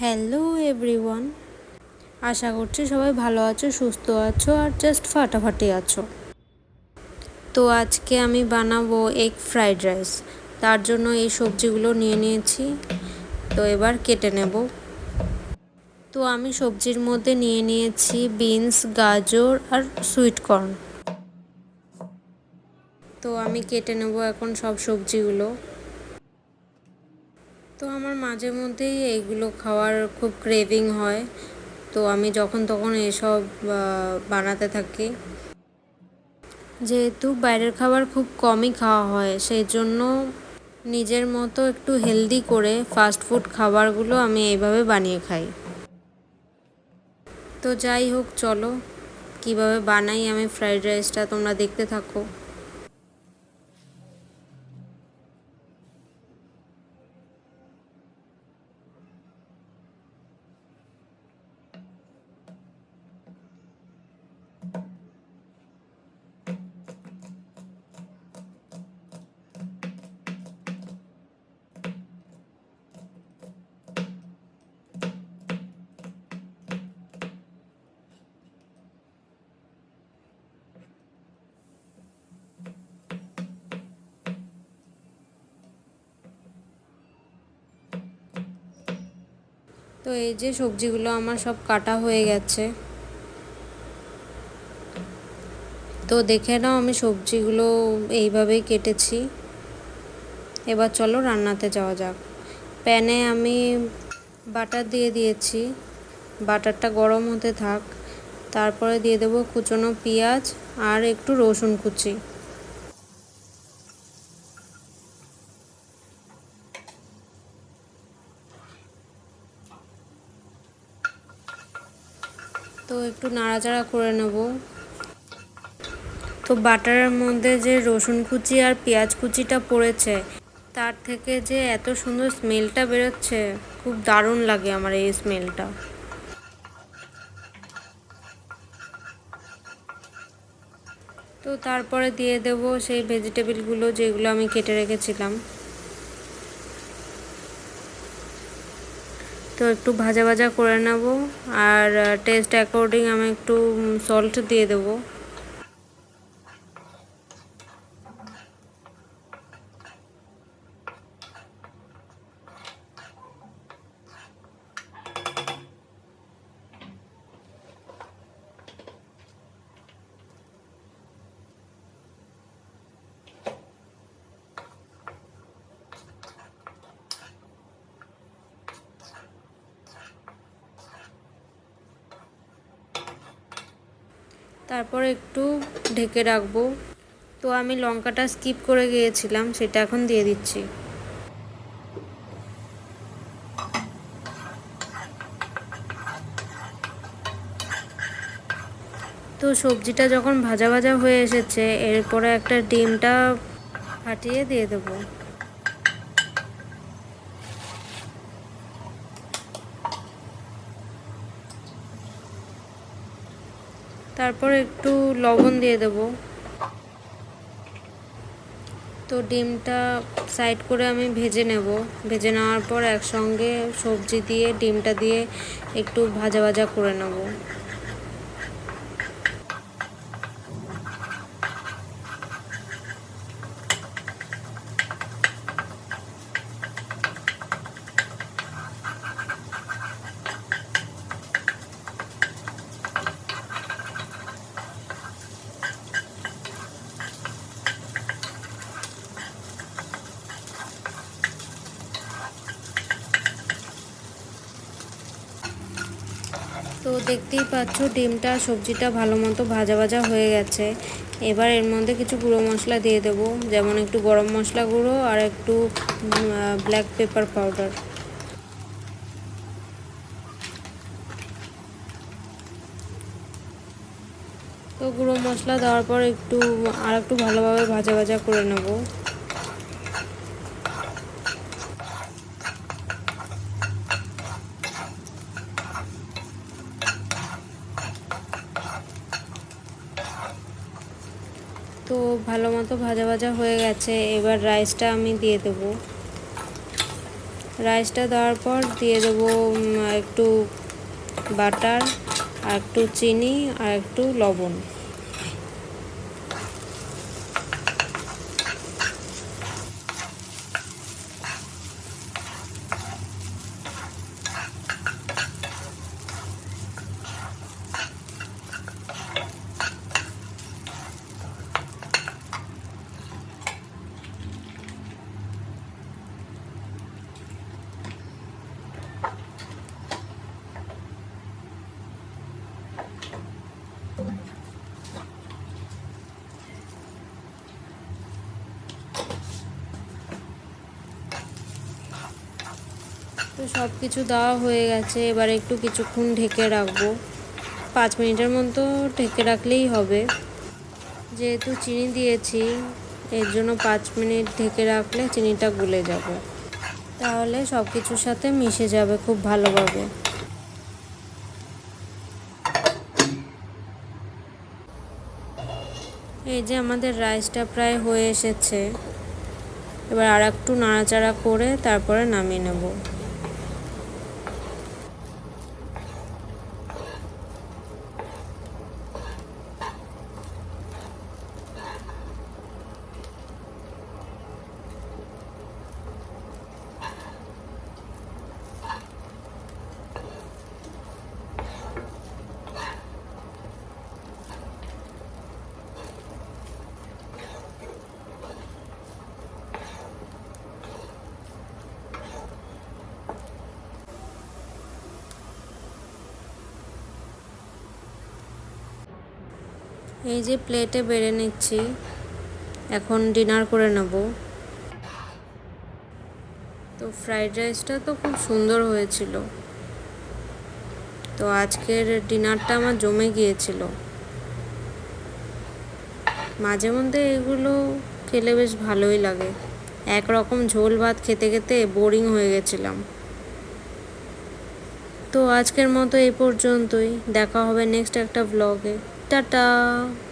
Hello everyone আশা করছি সবাই ভালো আছো, সুস্থ আছো, আর জাস্ট ফাটাফাটি আছো। তো আজকে আমি বানাবো এগ ফ্রাইড রাইস তার জন্য এই সবজিগুলো নিয়ে নিয়েছি। তো এবার কেটে নেব। তো আমি সবজির মধ্যে নিয়ে নিয়েছি বিনস গাজর, আর সুইট কর্ন তো আমি কেটে নেব এখন সব সবজিগুলো। তো আমার মাঝে মধ্যেই এইগুলো খাওয়ার খুব ক্রেভিং হয়। তো আমি যখন তখন এসব বানাতে থাকি। যেহেতু বাইরের খাবার খুব কমই খাওয়া হয়, সেই জন্য নিজের মতো একটু হেলদি করে ফাস্ট ফুড খাবারগুলো আমি এইভাবে বানিয়ে খাই। তো যাই হোক, চলো। কীভাবে বানাই আমি ফ্রাইড রাইসটা তোমরা দেখতে থাকো। তো এই যে সবজিগুলো আমার সব কাটা হয়ে গেছে। তো দেখে নাও আমি সবজিগুলো এইভাবেই কেটেছি। এবার চলো রান্নাতে যাওয়া যাক। প্যানে আমি বাটার দিয়ে দিয়েছি। বাটারটা গরম হতে থাক। তারপরে দিয়ে দেবো কুচনো পেঁয়াজ আর একটু রসুন কুচি। একটু নাড়াচাড়া করে নেব। তো বাটারের মধ্যে যে রসুন কুচি আর পেঁয়াজ কুচিটা পড়েছে, তার থেকে যে এত সুন্দর স্মেলটা বেরোচ্ছে, খুব দারুণ লাগে আমার এই স্মেলটা। তো তারপরে দিয়ে দেব সেই ভেজিটেবিলগুলো যেগুলো আমি কেটে রেখেছিলাম। তো একটু ভাজা ভাজা করে নেব। আর টেস্ট অ্যাকর্ডিং আমি একটু সল্ট দিয়ে দেবো। তারপর একটু ঢেকে রাখব। তো আমি লঙ্কাটা স্কিপ করে গিয়েছিলাম, সেটা এখন দিয়ে দিচ্ছি। তো সবজিটা যখন ভাজা ভাজা হয়ে এসেছে, এরপরে একটা ডিমটা ফাটিয়ে দিয়ে দেবো। তারপর একটু লবণ দিয়ে দেব। তো ডিমটা সাইড করে আমি ভেজে নেব। ভেজে নেওয়ার পর একসঙ্গে সবজি দিয়ে, ডিমটা দিয়ে একটু ভাজা ভাজা করে নেব। তো দেখতেই পাচ্ছ ডিমটা, সবজিটা ভালো মতো ভাজা ভাজা হয়ে গেছে। এবার এর মধ্যে কিছু গুঁড়ো মশলা দিয়ে দেব, যেমন একটু গরম মশলা গুঁড়ো আর একটু ব্ল্যাক পেপার পাউডার তো গুঁড়ো মশলা দেওয়ার পর একটু আর একটু ভালোভাবে ভাজা ভাজা করে নেব। তো ভালো মতো ভাজা ভাজা হয়ে গেছে। এবার রাইসটা আমি দিয়ে দেব। রাইসটা দেওয়ার পর দিয়ে দেব একটু বাটার আর একটু চিনি, আর একটু লবণ। তো সব কিছু দেওয়া হয়ে গেছে। এবার একটু কিছুক্ষণ ঢেকে রাখব। পাঁচ মিনিটের মতো ঢেকে রাখলেই হবে। যেহেতু চিনি দিয়েছি, এর জন্য পাঁচ মিনিট ঢেকে রাখলে চিনিটা গলে যাবে। তাহলে সব কিছুর সাথে মিশে যাবে খুব ভালোভাবে। এই যে আমাদের রাইসটা প্রায় হয়ে এসেছে। এবার আর একটু নাড়াচাড়া করে তারপরে নামিয়ে নেব। এই যে প্লেটে বেড়ে নিচ্ছি, এখন ডিনার করে নেব। তো ফ্রাইড রাইসটা তো খুব সুন্দর হয়েছিল। তো আজকের ডিনারটা আমার জমে গিয়েছিল। মাঝে মধ্যে এগুলো খেলে বেশ ভালোই লাগে। একরকম ঝোল ভাত খেতে খেতে বোরিং হয়ে গেছিলাম। তো আজকের মতো এই পর্যন্তই। দেখা হবে নেক্সট একটা ব্লগে 哒哒。